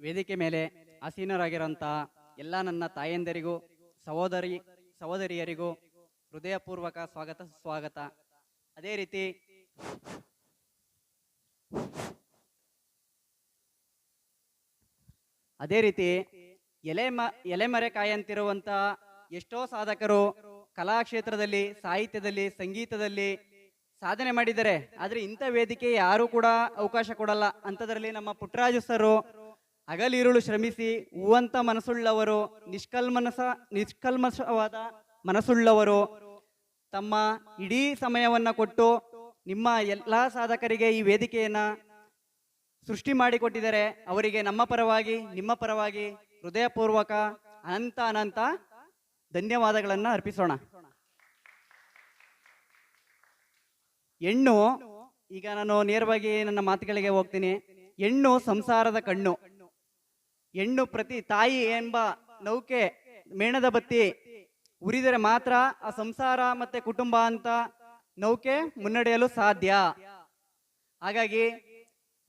ವೇದಿಕೆ ಮೇಲೆ ಆಸೀನರಾಗಿರುವಂತಹ ಎಲ್ಲ ನನ್ನ ತಾಯಂದಿರಿಗೂ, ಸಹೋದರಿ, ಸಹೋದರಿಯರಿಗೂ ಹೃದಯಪೂರ್ವಕ ಸ್ವಾಗತ, ಸುಸ್ವಾಗತ. ಅದೇ ರೀತಿ ಅದೇ ರೀತಿ ಎಲೆ ಮ ಎಲೆಮರೆ ಕಾಯಂತಿರುವಂತ ಎಷ್ಟೋ ಸಾಧಕರು ಕಲಾಕ್ಷೇತ್ರದಲ್ಲಿ, ಸಾಹಿತ್ಯದಲ್ಲಿ, ಸಂಗೀತದಲ್ಲಿ ಸಾಧನೆ ಮಾಡಿದ್ದಾರೆ. ಆದ್ರೆ ಇಂಥ ವೇದಿಕೆ ಯಾರು ಕೂಡ ಅವಕಾಶ ಕೊಡಲ್ಲ. ಅಂಥದ್ರಲ್ಲಿ ನಮ್ಮ ಪುಟ್ಟರಾಜು ಸರು ಹಗಲಿರುಳು ಶ್ರಮಿಸಿ ಹೂವಂತ ಮನಸ್ಸುಳ್ಳವರು ನಿಷ್ಕಲ್ಮನಸ ನಿಷ್ಕಲ್ಮಸವಾದ ಮನಸ್ಸುಳ್ಳವರು, ತಮ್ಮ ಇಡೀ ಸಮಯವನ್ನು ಕೊಟ್ಟು ನಿಮ್ಮ ಎಲ್ಲ ಸಾಧಕರಿಗೆ ಈ ವೇದಿಕೆಯನ್ನು ಸೃಷ್ಟಿ ಮಾಡಿಕೊಟ್ಟಿದ್ದಾರೆ ಅವರಿಗೆ ನಮ್ಮ ಪರವಾಗಿ, ನಿಮ್ಮ ಪರವಾಗಿ ಹೃದಯಪೂರ್ವಕ ಅನಂತ ಅನಂತ ಧನ್ಯವಾದಗಳನ್ನು ಅರ್ಪಿಸೋಣ. ಹೆಣ್ಣು, ಈಗ ನಾನು ನೇರವಾಗಿ ನನ್ನ ಮಾತುಗಳಿಗೆ ಹೋಗ್ತೀನಿ. ಹೆಣ್ಣು ಸಂಸಾರದ ಕಣ್ಣು. ಹೆಣ್ಣು ಪ್ರತಿ ತಾಯಿ ಎಂಬ ನೌಕೆ ಮೇಣದ ಬತ್ತಿ ಉರಿದರೆ ಮಾತ್ರ ಆ ಸಂಸಾರ ಮತ್ತೆ ಕುಟುಂಬ ಅಂತ ನೌಕೆ ಮುನ್ನಡೆಯಲು ಸಾಧ್ಯ. ಹಾಗಾಗಿ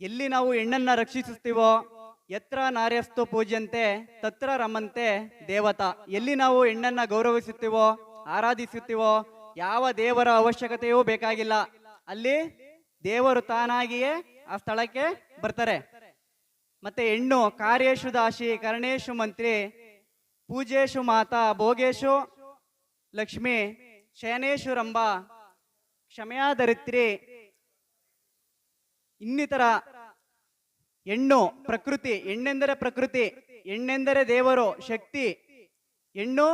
ಎಲ್ಲಿ ನಾವು ಹೆಣ್ಣನ್ನ ರಕ್ಷಿಸುತ್ತೀವೋ ಎತ್ರ ನಾರ್ಯಸ್ತು ಪೂಜ್ಯಂತೆ, ತತ್ರ ರಮಂತೆ ದೇವತಾ. ಎಲ್ಲಿ ನಾವು ಹೆಣ್ಣನ್ನ ಗೌರವಿಸುತ್ತೀವೋ, ಆರಾಧಿಸುತ್ತೀವೋ, ಯಾವ ದೇವರ ಅವಶ್ಯಕತೆಯೂ ಬೇಕಾಗಿಲ್ಲ. ಅಲ್ಲಿ ದೇವರು ತಾನಾಗಿಯೇ ಆ ಸ್ಥಳಕ್ಕೆ ಬರ್ತಾರೆ. ಮತ್ತೆ ಹೆಣ್ಣು, ಕಾರ್ಯೇಶು ದಾಶಿ ಕರ್ಣೇಶು ಮಂತ್ರಿ, ಪೂಜೇಶು ಮಾತಾ, ಭೋಗೇಶು ಲಕ್ಷ್ಮಿ, ಶಯನೇಶು ರಂಭ ಕ್ಷಮೆಯಾಧರಿತ್ರಿ ಇನ್ನಿತರ ಹೆಣ್ಣು, ಪ್ರಕೃತಿ, ಹೆಣ್ಣೆಂದರೆ ಪ್ರಕೃತಿ, ಹೆಣ್ಣೆಂದರೆ ದೇವರು, ಶಕ್ತಿ, ಹೆಣ್ಣು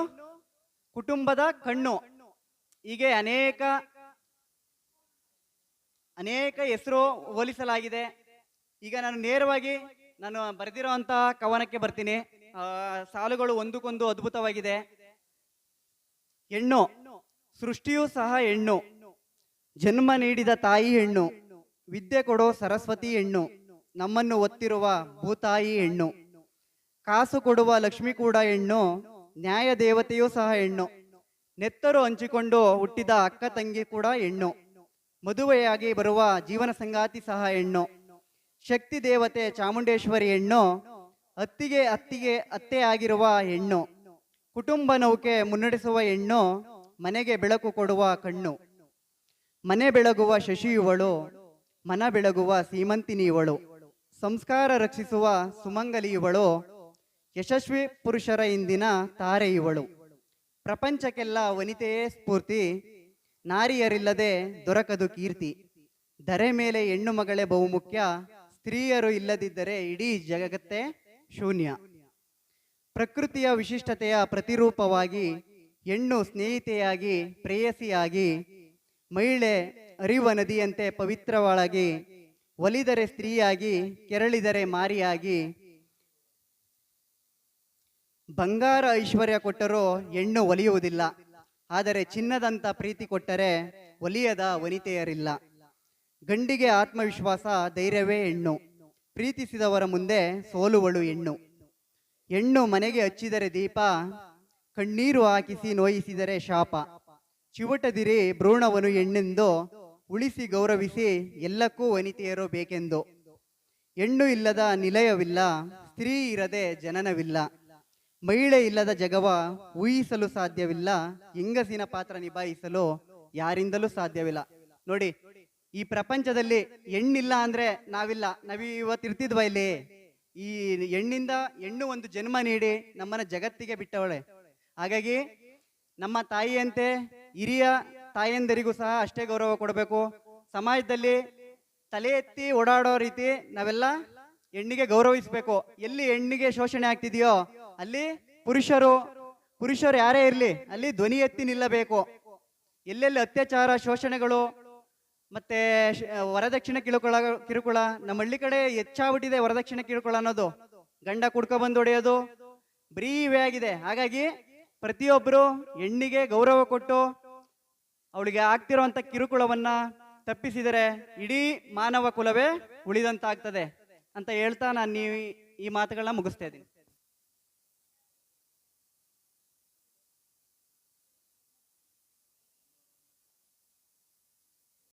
ಕುಟುಂಬದ ಕಣ್ಣು. ಹೀಗೆ ಅನೇಕ ಅನೇಕ ಹೆಸರು ಹೋಲಿಸಲಾಗಿದೆ. ಈಗ ನಾನು ನೇರವಾಗಿ ನಾನು ಬರೆದಿರುವಂತ ಕವನಕ್ಕೆ ಬರ್ತೀನಿ. ಸಾಲುಗಳು ಒಂದಕ್ಕೊಂದು ಅದ್ಭುತವಾಗಿದೆ. ಹೆಣ್ಣು, ಸೃಷ್ಟಿಯೂ ಸಹ ಹೆಣ್ಣು. ಜನ್ಮ ನೀಡಿದ ತಾಯಿ ಹೆಣ್ಣು. ವಿದ್ಯೆ ಕೊಡೋ ಸರಸ್ವತಿ ಹೆಣ್ಣು. ನಮ್ಮನ್ನು ಒತ್ತಿರುವ ಭೂತಾಯಿ ಹೆಣ್ಣು. ಕಾಸು ಕೊಡುವ ಲಕ್ಷ್ಮಿ ಕೂಡ ಹೆಣ್ಣು. ನ್ಯಾಯ ದೇವತೆಯೂ ಸಹ ಹೆಣ್ಣು. ನೆತ್ತರು ಹಂಚಿಕೊಂಡು ಹುಟ್ಟಿದ ಅಕ್ಕ ತಂಗಿ ಕೂಡ ಹೆಣ್ಣು. ಮದುವೆಯಾಗಿ ಬರುವ ಜೀವನ ಸಂಗಾತಿ ಸಹ ಹೆಣ್ಣು. ಶಕ್ತಿ ದೇವತೆ ಚಾಮುಂಡೇಶ್ವರಿ ಹೆಣ್ಣು ಅತ್ತಿಗೆ ಅತ್ತಿಗೆ ಅತ್ತೆ ಆಗಿರುವ ಹೆಣ್ಣು, ಕುಟುಂಬ ನೌಕೆ ಮುನ್ನಡೆಸುವ ಹೆಣ್ಣು, ಮನೆಗೆ ಬೆಳಕು ಕೊಡುವ ಕಣ್ಣು. ಮನೆ ಬೆಳಗುವ ಶಶಿಯುವಳು ಮನ ಬೆಳಗುವ ಸೀಮಂತಿನಿ ಇವಳು. ಸಂಸ್ಕಾರ ರಕ್ಷಿಸುವ ಸುಮಂಗಲಿ ಇವಳು, ಯಶಸ್ವಿ ಪುರುಷರ ಇಂದಿನ ತಾರೆ ಇವಳು. ಪ್ರಪಂಚಕ್ಕೆಲ್ಲ ವನಿತೆಯೇ ಸ್ಫೂರ್ತಿ, ನಾರಿಯರಿಲ್ಲದೆ ದೊರಕದು ಕೀರ್ತಿ. ದರೆ ಮೇಲೆ ಹೆಣ್ಣು ಮಗಳೇ ಬಹುಮುಖ್ಯ ಸ್ತ್ರೀಯರು ಇಲ್ಲದಿದ್ದರೆ ಇಡೀ ಜಗತ್ತೇ ಶೂನ್ಯ. ಪ್ರಕೃತಿಯ ವಿಶಿಷ್ಟತೆಯ ಪ್ರತಿರೂಪವಾಗಿ, ಹೆಣ್ಣು ಸ್ನೇಹಿತೆಯಾಗಿ, ಪ್ರೇಯಸಿಯಾಗಿ, ಮಹಿಳೆ ಅರಿವ ನದಿಯಂತೆ ಪವಿತ್ರವಾಳಾಗಿ, ಒಲಿದರೆ ಸ್ತ್ರೀಯಾಗಿ, ಕೆರಳಿದರೆ ಮಾರಿಯಾಗಿ, ಬಂಗಾರ ಐಶ್ವರ್ಯ ಕೊಟ್ಟರೂ ಹೆಣ್ಣು ಒಲಿಯುವುದಿಲ್ಲ. ಆದರೆ ಚಿನ್ನದಂತ ಪ್ರೀತಿ ಕೊಟ್ಟರೆ ಒಲಿಯದ ವನಿತೆಯರಿಲ್ಲ. ಗಂಡಿಗೆ ಆತ್ಮವಿಶ್ವಾಸ, ಧೈರ್ಯವೇ ಹೆಣ್ಣು. ಪ್ರೀತಿಸಿದವರ ಮುಂದೆ ಸೋಲುವಳು ಹೆಣ್ಣು. ಹೆಣ್ಣು ಮನೆಗೆ ಹಚ್ಚಿದರೆ ದೀಪ, ಕಣ್ಣೀರು ಹಾಕಿಸಿ ನೋಯಿಸಿದರೆ ಶಾಪ. ಚಿವಟದಿರಿ ಭ್ರೂಣವನು ಹೆಣ್ಣೆಂದು ಉಳಿಸಿ ಗೌರವಿಸಿ ಎಲ್ಲಕ್ಕೂ ವನಿತೆಯರು ಬೇಕೆಂದು. ಹೆಣ್ಣು ಇಲ್ಲದ ನಿಲಯವಿಲ್ಲ, ಸ್ತ್ರೀ ಇರದೆ ಜನನವಿಲ್ಲ. ಮಹಿಳೆ ಇಲ್ಲದ ಜಗವ ಊಹಿಸಲು ಸಾಧ್ಯವಿಲ್ಲ, ಹೆಂಗಸಿನ ಪಾತ್ರ ನಿಭಾಯಿಸಲು ಯಾರಿಂದಲೂ ಸಾಧ್ಯವಿಲ್ಲ. ನೋಡಿ ಈ ಪ್ರಪಂಚದಲ್ಲಿ ಹೆಣ್ಣಿಲ್ಲ ಅಂದ್ರೆ ನಾವಿಲ್ಲ. ನಾವಿವತ್ತು ಇರ್ತಿದ್ವ ಇಲ್ಲಿ. ಈ ಹೆಣ್ಣಿಂದ ಹೆಣ್ಣು ಒಂದು ಜನ್ಮ ನೀಡಿ ನಮ್ಮನ್ನ ಜಗತ್ತಿಗೆ ಬಿಟ್ಟವಳೆ. ಹಾಗಾಗಿ ನಮ್ಮ ತಾಯಿಯಂತೆ ಹಿರಿಯ ತಾಯಂದಿರಿಗೂ ಸಹ ಅಷ್ಟೇ ಗೌರವ ಕೊಡಬೇಕು. ಸಮಾಜದಲ್ಲಿ ತಲೆ ಎತ್ತಿ ಓಡಾಡೋ ರೀತಿ ನಾವೆಲ್ಲ ಹೆಣ್ಣಿಗೆ ಗೌರವಿಸಬೇಕು. ಎಲ್ಲಿ ಹೆಣ್ಣಿಗೆ ಶೋಷಣೆ ಆಗ್ತಿದೆಯೋ ಅಲ್ಲಿ ಪುರುಷರು ಪುರುಷರು ಯಾರೇ ಇರಲಿ ಅಲ್ಲಿ ಧ್ವನಿ ಎತ್ತಿ ನಿಲ್ಲಬೇಕು. ಎಲ್ಲೆಲ್ಲಿ ಅತ್ಯಾಚಾರ, ಶೋಷಣೆಗಳು ಮತ್ತೆ ವರದಕ್ಷಿಣೆ ಕಿರುಕುಳ ಕಿರುಕುಳ, ನಮ್ಮ ಹಳ್ಳಿ ಕಡೆ ಹೆಚ್ಚಾಗ್ಬಿಟ್ಟಿದೆ ವರದಕ್ಷಿಣೆ ಕಿರುಕುಳ ಅನ್ನೋದು. ಗಂಡ ಕುಡ್ಕ ಬಂದು ಹೊಡೆಯೋದು, ಬರೀ ಆಗಿದೆ. ಹಾಗಾಗಿ ಪ್ರತಿಯೊಬ್ಬರು ಹೆಣ್ಣಿಗೆ ಗೌರವ ಕೊಟ್ಟು ಅವಳಿಗೆ ಆಗ್ತಿರುವಂತ ಕಿರುಕುಳವನ್ನ ತಪ್ಪಿಸಿದರೆ ಇಡೀ ಮಾನವ ಕುಲವೇ ಉಳಿದಂತಾಗ್ತದೆ ಅಂತ ಹೇಳ್ತಾ ನಾನು ಈ ಮಾತುಗಳನ್ನ ಮುಗಿಸ್ತಾ ಇದ್ದೀನಿ.